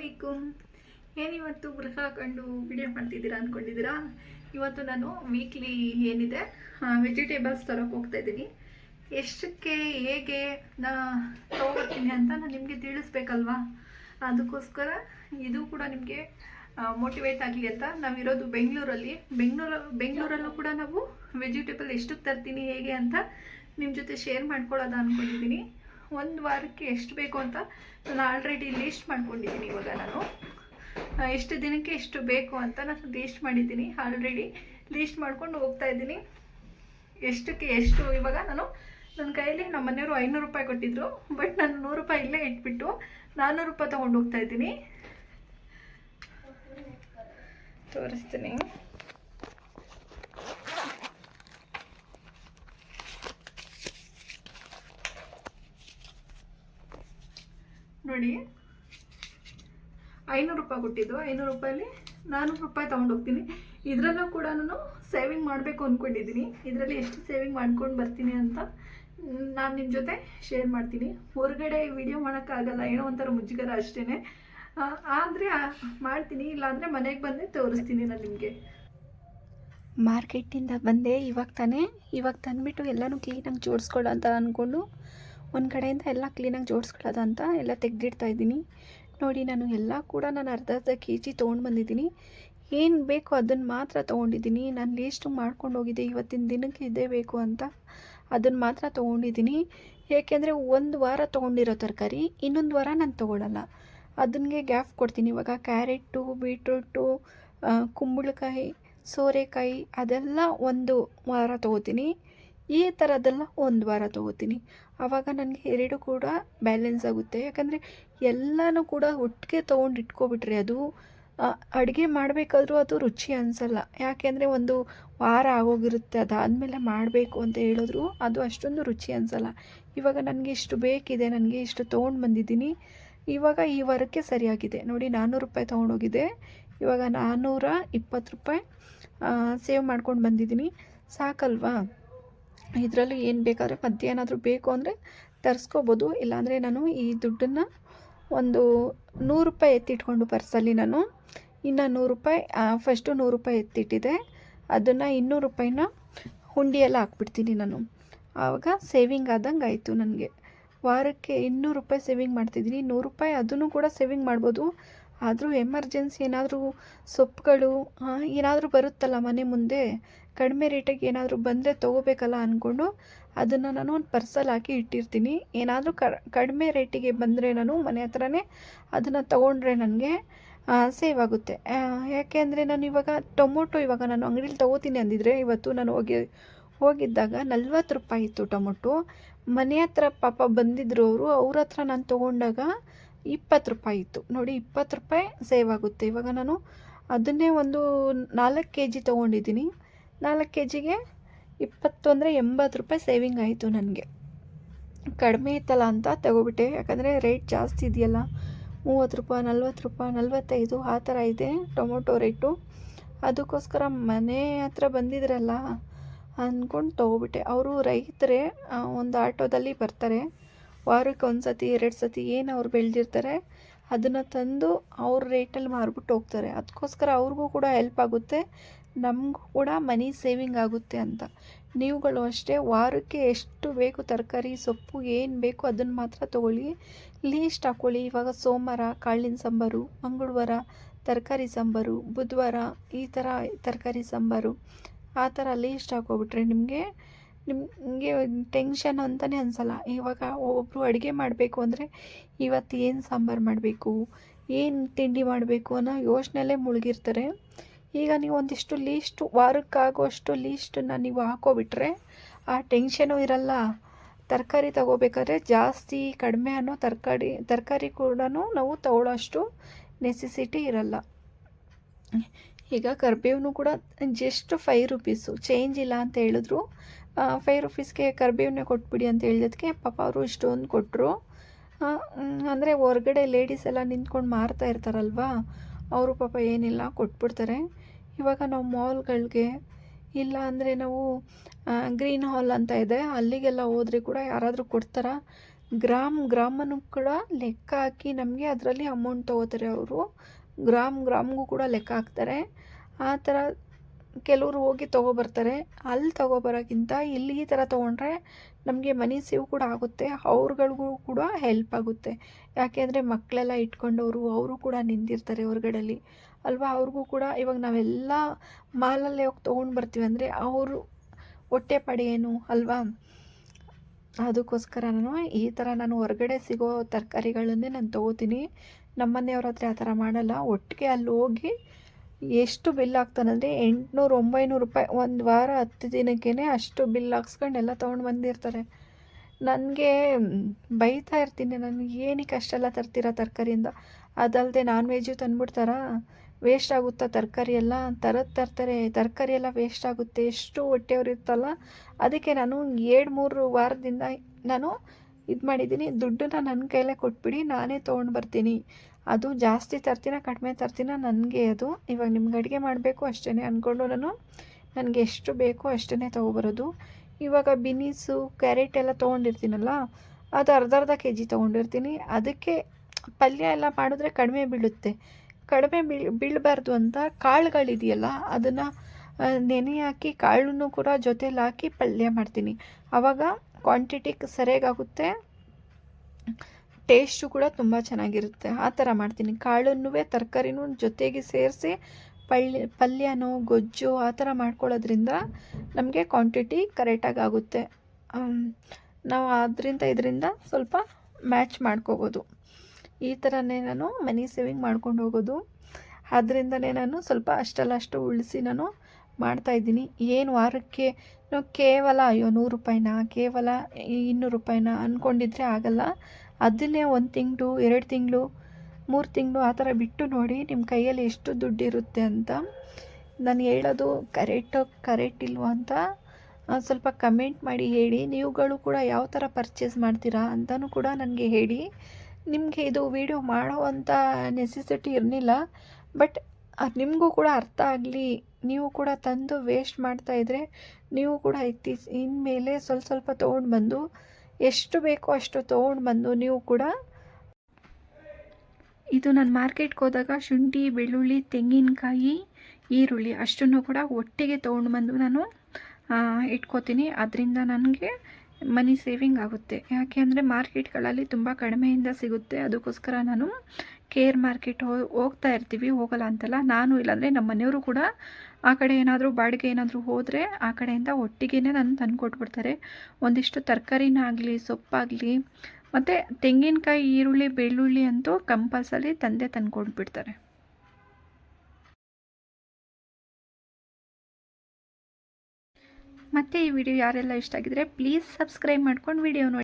ಅಲೈಕುಮ್ ಏನಿವತ್ತು ಗೃಹ ಹಾಕೊಂಡು ವಿಡಿಯೋ ಮಾಡ್ತಿದ್ದೀರಾ ಅಂದ್ಕೊಂಡಿದ್ದೀರಾ ಇವತ್ತು ನಾನು ವೀಕ್ಲಿ ಏನಿದೆ ವೆಜಿಟೇಬಲ್ಸ್ ತರೋಕೆ ಹೋಗ್ತಾ ಇದ್ದೀನಿ. ಎಷ್ಟಕ್ಕೆ ಹೇಗೆ ನಾ ತೊಗೊಬರ್ತೀನಿ ಅಂತ ನಾನು ನಿಮಗೆ ತಿಳಿಸ್ಬೇಕಲ್ವಾ? ಅದಕ್ಕೋಸ್ಕರ ಇದು ಕೂಡ ನಿಮಗೆ ಮೋಟಿವೇಟ್ ಆಗಲಿ ಅಂತ ನಾವಿರೋದು ಬೆಂಗಳೂರಲ್ಲಿ. ಬೆಂಗಳೂರು, ಬೆಂಗಳೂರಲ್ಲೂ ಕೂಡ ನಾವು ವೆಜಿಟೇಬಲ್ ಎಷ್ಟಕ್ಕೆ ತರ್ತೀನಿ ಹೇಗೆ ಅಂತ ನಿಮ್ಮ ಜೊತೆ ಶೇರ್ ಮಾಡ್ಕೊಳ್ಳೋದ ಅಂದ್ಕೊಂಡಿದ್ದೀನಿ ಒಂದು ವಾರಕ್ಕೆ ಎಷ್ಟು ಬೇಕು ಅಂತ ನಾನು ಆಲ್ರೆಡಿ ಲೀಸ್ಟ್ ಮಾಡ್ಕೊಂಡಿದ್ದೀನಿ ಇವಾಗ ನಾನು. ಎಷ್ಟು ದಿನಕ್ಕೆ ಎಷ್ಟು ಬೇಕು ಅಂತ ನಾನು ಲೀಸ್ಟ್ ಮಾಡಿದ್ದೀನಿ. ಆಲ್ರೆಡಿ ಲೀಸ್ಟ್ ಮಾಡ್ಕೊಂಡು ಹೋಗ್ತಾ ಇದ್ದೀನಿ. ಎಷ್ಟಕ್ಕೆ ಎಷ್ಟು ಇವಾಗ ನಾನು ನನ್ನ ಕೈಯಲ್ಲಿ ನಮ್ಮ ಮನೆಯವರು ಐನೂರು ರೂಪಾಯಿ ಕೊಟ್ಟಿದ್ರು. ಬಟ್ ನಾನು ನೂರು ರೂಪಾಯಿ ಇಲ್ಲೇ ಇಟ್ಬಿಟ್ಟು ನಾನ್ನೂರು ರೂಪಾಯಿ ತೊಗೊಂಡು ಹೋಗ್ತಾ ಇದ್ದೀನಿ. ತೋರಿಸ್ತೀನಿ. ನೋಡಿ ಐನೂರು ರೂಪಾಯಿ ಕೊಟ್ಟಿದ್ದು. ಐನೂರು ರೂಪಾಯಲ್ಲಿ ನಾನ್ನೂರು ರೂಪಾಯಿ ತೊಗೊಂಡೋಗ್ತೀನಿ ಇದರಲ್ಲೂ ಕೂಡ ನಾನು ಸೇವಿಂಗ್ ಮಾಡಬೇಕು ಅಂದ್ಕೊಂಡಿದ್ದೀನಿ ಇದರಲ್ಲಿ ಎಷ್ಟು ಸೇವಿಂಗ್ ಮಾಡ್ಕೊಂಡು ಬರ್ತೀನಿ ಅಂತ ನಾನು ನಿಮ್ಮ ಜೊತೆ ಶೇರ್ ಮಾಡ್ತೀನಿ. ಹೊರಗಡೆ ವಿಡಿಯೋ ಮಾಡೋಕ್ಕಾಗಲ್ಲ. ಏನೋ ಒಂಥರ ಮುಜುಗರ ಅಷ್ಟೇ ಆದರೆ ಮಾಡ್ತೀನಿ. ಇಲ್ಲಾಂದರೆ ಮನೆಗೆ ಬಂದು ತೋರಿಸ್ತೀನಿ ನಾನು ನಿಮಗೆ. ಮಾರ್ಕೆಟಿಂದ ಬಂದೆ. ಇವಾಗ ತಾನೇ. ಇವಾಗ ತಂದುಬಿಟ್ಟು ಎಲ್ಲನೂ ಕ್ಲೀನಾಗಿ ಜೋಡಿಸ್ಕೊಳ್ಳೋ ಅಂತ ಅಂದ್ಕೊಂಡು ಒಂದು ಕಡೆಯಿಂದ ಎಲ್ಲ ಕ್ಲೀನಾಗಿ ಜೋಡಿಸ್ಕೊಳ್ಳೋದು ಅಂತ ಎಲ್ಲ ತೆಗೆದಿಡ್ತಾ ಇದ್ದೀನಿ. ನೋಡಿ, ನಾನು ಎಲ್ಲ ಕೂಡ ನಾನು ಅರ್ಧ ಅರ್ಧ ಕೆ ಜಿ ತೊಗೊಂಡು ಬಂದಿದ್ದೀನಿ. ಏನು ಬೇಕೋ ಅದನ್ನು ಮಾತ್ರ ತೊಗೊಂಡಿದ್ದೀನಿ. ನಾನು ಲೀಸ್ಟು ಮಾಡ್ಕೊಂಡು ಹೋಗಿದ್ದೆ ಇವತ್ತಿನ ದಿನಕ್ಕೆ ಇದೇ ಬೇಕು ಅಂತ ಅದನ್ನು ಮಾತ್ರ ತೊಗೊಂಡಿದ್ದೀನಿ. ಏಕೆಂದರೆ ಒಂದು ವಾರ ತೊಗೊಂಡಿರೋ ತರಕಾರಿ, ಇನ್ನೊಂದು ವಾರ ನಾನು ತೊಗೊಳ್ಳಲ್ಲ ಅದನ್ಗೆ ಗ್ಯಾಪ್ ಕೊಡ್ತೀನಿ. ಇವಾಗ ಕ್ಯಾರೆಟು ಬೀಟ್ರೂಟು ಕುಂಬಳಕಾಯಿ, ಸೋರೆಕಾಯಿ ಅದೆಲ್ಲ ಒಂದು ವಾರ ತೊಗೋತೀನಿ. ಈ ಥರದ್ದೆಲ್ಲ ಒಂದು ವಾರ ತೊಗೋತೀನಿ. ಆವಾಗ ನನಗೆ ಎರಡು ಕೂಡ ಬ್ಯಾಲೆನ್ಸ್ ಆಗುತ್ತೆ. ಯಾಕಂದರೆ ಎಲ್ಲನೂ ಕೂಡ ಒಟ್ಟಿಗೆ ತೊಗೊಂಡು ಇಟ್ಕೊಬಿಟ್ರೆ ಅದು ಅಡುಗೆ ಮಾಡಬೇಕಾದ್ರೂ ಅದು ರುಚಿ ಅನಿಸಲ್ಲ. ಯಾಕೆಂದರೆ ಒಂದು ವಾರ ಆಗೋಗಿರುತ್ತೆ. ಅದಾದಮೇಲೆ ಮಾಡಬೇಕು ಅಂತ ಹೇಳಿದ್ರು ಅದು ಅಷ್ಟೊಂದು ರುಚಿ ಅನಿಸಲ್ಲ. ಇವಾಗ ನನಗೆ ಇಷ್ಟು ಬೇಕಿದೆ, ನನಗೆ ಇಷ್ಟು ತೊಗೊಂಡು ಬಂದಿದ್ದೀನಿ. ಇವಾಗ ಈ ವಾರಕ್ಕೆ ಸರಿಯಾಗಿದೆ. ನೋಡಿ ನಾನ್ನೂರು ರೂಪಾಯಿ ತೊಗೊಂಡೋಗಿದೆ ಇವಾಗ ನಾನ್ನೂರ ಇಪ್ಪತ್ತು ರೂಪಾಯಿ ಸೇವ್ ಮಾಡ್ಕೊಂಡು ಬಂದಿದ್ದೀನಿ. ಸಾಕಲ್ವಾ? ಇದರಲ್ಲೂ ಏನು ಬೇಕಾದ್ರೆ ಮಧ್ಯ ಏನಾದರೂ ಬೇಕು ಅಂದರೆ ತರಿಸ್ಕೋಬೋದು. ಇಲ್ಲಾಂದರೆ ನಾನು ಈ ದುಡ್ಡನ್ನು ಒಂದು ನೂರು ರೂಪಾಯಿ ಎತ್ತಿಟ್ಕೊಂಡು ಪರ್ಸಲ್ಲಿ ನಾನು ಇನ್ನು ನೂರು ರೂಪಾಯಿ ಫಸ್ಟು ನೂರು ರೂಪಾಯಿ ಎತ್ತಿಟ್ಟಿದೆ. ಅದನ್ನು ಇನ್ನೂರು ರೂಪಾಯಿನ ಹುಂಡಿಯೆಲ್ಲ ಹಾಕ್ಬಿಡ್ತೀನಿ ನಾನು. ಆವಾಗ ಸೇವಿಂಗ್ ಆದಂಗೆ ಆಯಿತು ನನಗೆ. ವಾರಕ್ಕೆ ಇನ್ನೂರು ರೂಪಾಯಿ ಸೇವಿಂಗ್ ಮಾಡ್ತಿದ್ದೀನಿ. ನೂರು ರೂಪಾಯಿ ಅದನ್ನು ಕೂಡ ಸೇವಿಂಗ್ ಮಾಡ್ಬೋದು. ಆದರೂ ಎಮರ್ಜೆನ್ಸಿ ಏನಾದರೂ ಸೊಪ್ಪುಗಳು ಏನಾದರೂ ಬರುತ್ತಲ್ಲ ಮನೆ ಮುಂದೆ, ಕಡಿಮೆ ರೇಟಿಗೆ ಏನಾದರೂ ಬಂದರೆ ತೊಗೋಬೇಕಲ್ಲ ಅಂದ್ಕೊಂಡು ಅದನ್ನು ನಾನು ಒಂದು ಪರ್ಸಲ್ ಹಾಕಿ ಇಟ್ಟಿರ್ತೀನಿ. ಏನಾದರೂ ಕಡಿಮೆ ರೇಟಿಗೆ ಬಂದರೆ ನಾನು ಮನೆ ಹತ್ರನೇ ಅದನ್ನು ತೊಗೊಂಡ್ರೆ ನನಗೆ ಸೇವ್ ಆಗುತ್ತೆ. ಯಾಕೆ ಅಂದರೆ ನಾನು ಇವಾಗ ಟೊಮೊಟೊ ಇವಾಗ ನಾನು ಅಂಗಡೀಲಿ ತೊಗೋತೀನಿ ಅಂದಿದ್ರೆ ಇವತ್ತು ನಾನು ಹೋಗಿ, ಹೋಗಿದ್ದಾಗ ನಲ್ವತ್ತು ರೂಪಾಯಿ ಇತ್ತು ಟೊಮೊಟೊ. ಮನೆ ಹತ್ರ ಪಾಪ ಬಂದಿದ್ರು ಅವರು, ಅವ್ರ ಹತ್ರ ನಾನು ತೊಗೊಂಡಾಗ ಇಪ್ಪತ್ತು ರೂಪಾಯಿ ಇತ್ತು. ನೋಡಿ, ಇಪ್ಪತ್ತು ರೂಪಾಯಿ ಸೇವ್ ಆಗುತ್ತೆ. ಇವಾಗ ನಾನು ಅದನ್ನೇ ಒಂದು ನಾಲ್ಕು ಕೆ ಜಿ ತೊಗೊಂಡಿದ್ದೀನಿ. ನಾಲ್ಕು ಕೆ ಜಿಗೆ ಇಪ್ಪತ್ತು ಅಂದರೆ ಎಂಬತ್ತು ರೂಪಾಯಿ ಸೇವಿಂಗ್ ಆಯಿತು ನನಗೆ. ಕಡಿಮೆ ಇತ್ತಲ್ಲ ಅಂತ ತಗೋಬಿಟ್ಟೆ. ಯಾಕಂದರೆ ರೇಟ್ ಜಾಸ್ತಿ ಇದೆಯಲ್ಲ. ಮೂವತ್ತು ರೂಪಾಯಿ, ನಲ್ವತ್ತು ರೂಪಾಯಿ, ನಲ್ವತ್ತೈದು ಆ ಥರ ಇದೆ ಟೊಮೊಟೊ ರೇಟು ಅದಕ್ಕೋಸ್ಕರ ಮನೆ ಹತ್ರ ಬಂದಿದ್ರಲ್ಲ ಅಂದ್ಕೊಂಡು ತೊಗೊಬಿಟ್ಟೆ. ಅವರು ರೈತರೇ ಒಂದು ಆಟೋದಲ್ಲಿ ಬರ್ತಾರೆ. ವಾರಕ್ಕೆ ಒಂದು ಸತಿ, ಎರಡು ಸತಿ ಏನು ಅವ್ರು ಬೆಳೆದಿರ್ತಾರೆ, ಅದನ್ನು ತಂದು ಅವ್ರ ರೇಟಲ್ಲಿ ಮಾರ್ಬಿಟ್ಟು ಹೋಗ್ತಾರೆ. ಅದಕ್ಕೋಸ್ಕರ ಅವ್ರಿಗೂ ಕೂಡ ಹೆಲ್ಪ್ ಆಗುತ್ತೆ, ನಮಗೂ ಕೂಡ ಮನಿ ಸೇವಿಂಗ್ ಆಗುತ್ತೆ ಅಂತ. ನೀವುಗಳು ಅಷ್ಟೇ ವಾರಕ್ಕೆ ಎಷ್ಟು ಬೇಕು ತರಕಾರಿ, ಸೊಪ್ಪು, ಏನು ಬೇಕು ಅದನ್ನು ಮಾತ್ರ ತೊಗೊಳ್ಳಿ. ಲೀಸ್ಟ್ ಹಾಕ್ಕೊಳ್ಳಿ ಇವಾಗ ಸೋಮವಾರ, ಕಾಳಿನ ಸಾಂಬಾರು, ಮಂಗಳವಾರ ತರಕಾರಿ ಸಾಂಬಾರು, ಬುಧವಾರ ಈ ಥರ ತರಕಾರಿ ಸಾಂಬಾರು. ಆ ಥರ ಲೀಸ್ಟ್ ಹಾಕೋಬಿಟ್ರೆ ನಿಮಗೆ ನಿಮಗೆ ಟೆನ್ಷನ್ ಅಂತಲೇ ಅನಿಸಲ್ಲ. ಇವಾಗ ಒಬ್ಬರು ಅಡುಗೆ ಮಾಡಬೇಕು ಅಂದರೆ ಇವತ್ತು ಏನು ಸಾಂಬಾರು ಮಾಡಬೇಕು? ಏನು ತಿಂಡಿ ಮಾಡಬೇಕು ಅನ್ನೋ ಯೋಚನೆಯಲ್ಲೇ ಮುಳುಗಿರ್ತಾರೆ. ಈಗ ನೀವು ಒಂದಿಷ್ಟು ಲೀಸ್ಟು ವಾರಕ್ಕಾಗುವಷ್ಟು ಲೀಸ್ಟನ್ನು ನೀವು ಹಾಕೋಬಿಟ್ರೆ ಆ ಟೆನ್ಷನು ಇರಲ್ಲ. ತರಕಾರಿ ತಗೋಬೇಕಾದ್ರೆ ಜಾಸ್ತಿ ಕಡಿಮೆ ಅನ್ನೋ ತರಕಾರಿ ತರಕಾರಿ ಕೂಡ ನಾವು ತಗೊಳ್ಳೋ ಅಷ್ಟು ನೆಸೆಸಿಟಿ ಇರಲ್ಲ. ಈಗ ಕರ್ಬೇವನು ಕೂಡ ಜಸ್ಟ್ ಫೈವ್ ರುಪೀಸು ಚೇಂಜ್ ಇಲ್ಲ ಅಂತ ಹೇಳಿದ್ರು. ಫೈವ್ ರುಪೀಸ್ಗೆ ಕರ್ಬೇವನ್ನೇ ಕೊಟ್ಬಿಡಿ ಅಂತ ಹೇಳಿದಕ್ಕೆ ಪಾಪ ಅವರು ಇಷ್ಟೊಂದು ಕೊಟ್ಟರು ಅಂದರೆ ಹೊರಗಡೆ ಲೇಡೀಸ್ ಎಲ್ಲ ನಿಂತ್ಕೊಂಡು ಮಾರ್ತಾ ಇರ್ತಾರಲ್ವಾ, ಅವರು ಪಾಪ ಏನಿಲ್ಲ ಕೊಟ್ಬಿಡ್ತಾರೆ. ಇವಾಗ ನಾವು ಮಾಲ್ಗಳಿಗೆ ಇಲ್ಲ ಅಂದರೆ ನಾವು ಗ್ರೀನ್ ಹಾಲ್ ಅಂತ ಇದೆ, ಅಲ್ಲಿಗೆಲ್ಲ ಹೋದರೆ ಕೂಡ ಯಾರಾದರೂ ಕೊಡ್ತಾರಾ. ಗ್ರಾಮ್, ಗ್ರಾಮನು ಕೂಡ ಲೆಕ್ಕ ಹಾಕಿ ನಮಗೆ ಅದರಲ್ಲಿ ಅಮೌಂಟ್ ತೊಗೋತಾರೆ ಅವರು. ಗ್ರಾಮ್ ಗ್ರಾಮ್ಗೂ ಕೂಡ ಲೆಕ್ಕ ಹಾಕ್ತಾರೆ. ಆ ಥರ ಕೆಲವರು ಹೋಗಿ ತೊಗೊಬರ್ತಾರೆ ಅಲ್ಲಿ ತೊಗೊಬರೋಕ್ಕಿಂತ ಇಲ್ಲಿ ಈ ಥರ ತೊಗೊಂಡ್ರೆ ನಮಗೆ ಮನಿ ಸೇವ್ ಕೂಡ ಆಗುತ್ತೆ. ಅವ್ರುಗಳಿಗೂ ಕೂಡ ಹೆಲ್ಪ್ ಆಗುತ್ತೆ. ಯಾಕೆಂದರೆ ಮಕ್ಕಳೆಲ್ಲ ಇಟ್ಕೊಂಡವರು, ಅವರು ಕೂಡ ನಿಂತಿರ್ತಾರೆ ಹೊರಗಡೆಲಿ. ಅಲ್ವಾ? ಅವ್ರಿಗೂ ಕೂಡ ಇವಾಗ ನಾವೆಲ್ಲ ಮಾಲಲ್ಲೇ ಹೋಗಿ ತೊಗೊಂಡು ಬರ್ತೀವಿ ಅಂದರೆ ಅವರು ಹೊಟ್ಟೆ ಏನು? ಅಲ್ವಾ? ಅದಕ್ಕೋಸ್ಕರ ನಾನು ಈ ಥರ ನಾನು ಹೊರಗಡೆ ಸಿಗೋ ತರಕಾರಿಗಳನ್ನೇ ನಾನು ತೊಗೋತೀನಿ. ನಮ್ಮ ಮನೆಯವ್ರ ಆ ಥರ ಮಾಡಲ್ಲ. ಒಟ್ಟಿಗೆ ಅಲ್ಲಿ ಹೋಗಿ ಎಷ್ಟು ಬಿಲ್ ಆಗ್ತಾನಂದರೆ ಎಂಟುನೂರು, ಒಂಬೈನೂರು ರೂಪಾಯಿ ಒಂದು ವಾರ, ಹತ್ತು ದಿನಕ್ಕೇ ಅಷ್ಟು ಬಿಲ್ ಹಾಕ್ಸ್ಕೊಂಡು ಎಲ್ಲ ತೊಗೊಂಡು ಬಂದಿರ್ತಾರೆ. ನನಗೆ ಬೈತಾ ಇರ್ತೀನಿ. ನನಗೆ ಏನಕ್ಕೆ ಅಷ್ಟೆಲ್ಲ ತರ್ತೀರಾ ತರಕಾರಿಯಿಂದ? ಅದಲ್ಲದೆ ನಾನ್ ವೆಜ್ಜು ತಂದ್ಬಿಡ್ತಾರಾ? ವೇಸ್ಟ್ ಆಗುತ್ತಾ ತರಕಾರಿ ಎಲ್ಲ? ತರದ್ ತರ್ತಾರೆ. ತರಕಾರಿ ಎಲ್ಲ ವೇಸ್ಟ್ ಆಗುತ್ತೆ. ಎಷ್ಟು ಹೊಟ್ಟೆಯವ್ರು ಇರ್ತಲ್ಲ. ಅದಕ್ಕೆ ನಾನು ಎರಡು, ಮೂರು ವಾರದಿಂದ ನಾನು ಇದು ಮಾಡಿದ್ದೀನಿ ದುಡ್ಡನ್ನ ನನ್ನ ಕೈಲೇ ಕೊಟ್ಬಿಡಿ, ನಾನೇ ತೊಗೊಂಡು ಬರ್ತೀನಿ. ಅದು ಜಾಸ್ತಿ ತರ್ತೀನ, ಕಡಿಮೆ ತರ್ತೀನ ನನಗೆ ಅದು. ಇವಾಗ ನಿಮ್ಗೆ ಅಡುಗೆ ಮಾಡಬೇಕು ಅಷ್ಟೇ ಅಂದ್ಕೊಂಡು ನಾನು. ನನಗೆ ಎಷ್ಟು ಬೇಕೋ ಅಷ್ಟೇ ತೊಗೊಬರೋದು. ಇವಾಗ ಬಿನೀಸು, ಕ್ಯಾರೆಟ್ ಎಲ್ಲ ತೊಗೊಂಡಿರ್ತೀನಲ್ಲ, ಅದು ಅರ್ಧ ಅರ್ಧ ಕೆ ಜಿ ತೊಗೊಂಡಿರ್ತೀನಿ. ಅದಕ್ಕೆ ಪಲ್ಯ ಎಲ್ಲ ಮಾಡಿದ್ರೆ ಕಡಿಮೆ ಬೀಳುತ್ತೆ. ಕಡಿಮೆ ಬೀಳ್, ಬೀಳಬಾರ್ದು ಅಂತ ಕಾಳುಗಳಿದೆಯಲ್ಲ, ಅದನ್ನು ನೆನೆ ಹಾಕಿ ಕಾಳನ್ನು ಕೂಡ ಜೊತೇಲಿ ಹಾಕಿ ಪಲ್ಯ ಮಾಡ್ತೀನಿ. ಆವಾಗ ಕ್ವಾಂಟಿಟಿ ಸರಿಯಾಗುತ್ತೆ ಟೇಸ್ಟು ಕೂಡ ತುಂಬ ಚೆನ್ನಾಗಿರುತ್ತೆ. ಆ ಥರ ಮಾಡ್ತೀನಿ. ಕಾಳನ್ನೂ ತರಕಾರಿನೂ ಜೊತೆಗೆ ಸೇರಿಸಿ ಪಳ್ಳಿ, ಪಲ್ಯನೋ, ಗೊಜ್ಜು ಆ ಥರ ಮಾಡ್ಕೊಳ್ಳೋದ್ರಿಂದ ನಮಗೆ ಕ್ವಾಂಟಿಟಿ ಕರೆಕ್ಟಾಗಿ ಆಗುತ್ತೆ. ನಾವು ಅದರಿಂದ ಇದರಿಂದ ಸ್ವಲ್ಪ ಮ್ಯಾಚ್ ಮಾಡ್ಕೋಬೋದು. ಈ ಥರನೇ ನಾನು ಮನಿ ಸೇವಿಂಗ್ ಮಾಡ್ಕೊಂಡು ಹೋಗೋದು. ಅದರಿಂದಲೇ ನಾನು ಸ್ವಲ್ಪ ಅಷ್ಟಲ್ಲ ಅಷ್ಟು ಉಳಿಸಿ ನಾನು ಮಾಡ್ತಾಯಿದ್ದೀನಿ ಏನು ವಾರಕ್ಕೆ ಕೇವಲ, ಅಯ್ಯೋ, ನೂರು ರೂಪಾಯಿನ? ಕೇವಲ ಇನ್ನೂರು ರೂಪಾಯಿನ ಅಂದ್ಕೊಂಡಿದ್ರೆ ಆಗಲ್ಲ. ಅದನ್ನೇ ಒಂದು ತಿಂಗಳು, ಎರಡು ತಿಂಗಳು, ಮೂರು ತಿಂಗಳು ಆ ಥರ ಬಿಟ್ಟು ನೋಡಿ ನಿಮ್ಮ ಕೈಯಲ್ಲಿ ಎಷ್ಟು ದುಡ್ಡಿರುತ್ತೆ ಅಂತ. ನಾನು ಹೇಳೋದು ಕರೆಕ್ಟ್ ಕರೆಕ್ಟ್ ಇಲ್ವೋ ಅಂತ. ಸ್ವಲ್ಪ ಕಮೆಂಟ್ ಮಾಡಿ ಹೇಳಿ. ನೀವುಗಳು ಕೂಡ ಯಾವ ಥರ ಪರ್ಚೇಸ್ ಮಾಡ್ತೀರಾ ಅಂತಲೂ ಕೂಡ ನನಗೆ ಹೇಳಿ. ನಿಮಗೆ ಇದು ವಿಡಿಯೋ ಮಾಡೋ ಅಂಥ ನೆಸೆಸಿಟಿ ಇರಲಿಲ್ಲ. ಬಟ್ ನಿಮಗೂ ಕೂಡ ಅರ್ಥ ಆಗಲಿ. ನೀವು ಕೂಡ ತಂದು ವೇಸ್ಟ್ ಮಾಡ್ತಾ ಇದ್ದರೆ ನೀವು ಕೂಡ ಇತ್ತೀಚ, ಇನ್ಮೇಲೆ ಸ್ವಲ್ಪ ಸ್ವಲ್ಪ ತೊಗೊಂಡು ಬಂದು, ಎಷ್ಟು ಬೇಕೋ ಅಷ್ಟು ತೊಗೊಂಡು ಬಂದು ನೀವು ಕೂಡ ಇದು ನಾನು ಮಾರ್ಕೆಟ್ಗೆ ಹೋದಾಗ ಶುಂಠಿ, ಬೆಳ್ಳುಳ್ಳಿ, ತೆಂಗಿನಕಾಯಿ, ಈರುಳ್ಳಿ ಅಷ್ಟನ್ನು ಕೂಡ ಒಟ್ಟಿಗೆ ತೊಗೊಂಡು ಬಂದು ನಾನು ಇಟ್ಕೋತೀನಿ. ಅದರಿಂದ ನನಗೆ ಮನಿ ಸೇವಿಂಗ್ ಆಗುತ್ತೆ. ಯಾಕೆ ಅಂದರೆ ಮಾರ್ಕೆಟ್ಗಳಲ್ಲಿ ತುಂಬ ಕಡಿಮೆಯಿಂದ ಸಿಗುತ್ತೆ. ಅದಕ್ಕೋಸ್ಕರ ನಾನು ಕೇರ್ ಮಾರ್ಕೆಟ್ ಹೋಗ್ತಾ ಇರ್ತೀವಿ, ಹೋಗಲ್ಲ ಅಂತಲ್ಲ. ನಾನು ಇಲ್ಲಾಂದರೆ ನಮ್ಮ ಮನೆಯವರು ಕೂಡ ಆ ಕಡೆ ಏನಾದರೂ ಬಾಡಿಗೆ ಏನಾದರೂ ಹೋದರೆ ಆ ಕಡೆಯಿಂದ ಒಟ್ಟಿಗೆ ನಾನು ತಂದು ಕೊಟ್ಬಿಡ್ತಾರೆ ಒಂದಿಷ್ಟು ತರಕಾರಿನಾಗಲಿ, ಸೊಪ್ಪಾಗಲಿ, ಮತ್ತು ತೆಂಗಿನಕಾಯಿ, ಈರುಳ್ಳಿ, ಬೆಳ್ಳುಳ್ಳಿ ಅಂತೂ ಕಂಪಲ್ಸರಿ ತಂದೆ ತಂದು ಕೊಟ್ಬಿಡ್ತಾರೆ ಮತ್ತು ಈ ವಿಡಿಯೋ ಯಾರೆಲ್ಲ ಇಷ್ಟ ಆಗಿದ್ರೆ ಪ್ಲೀಸ್ ಸಬ್ಸ್ಕ್ರೈಬ್ ಮಾಡ್ಕೊಂಡು ವಿಡಿಯೋ ನೋಡಿ.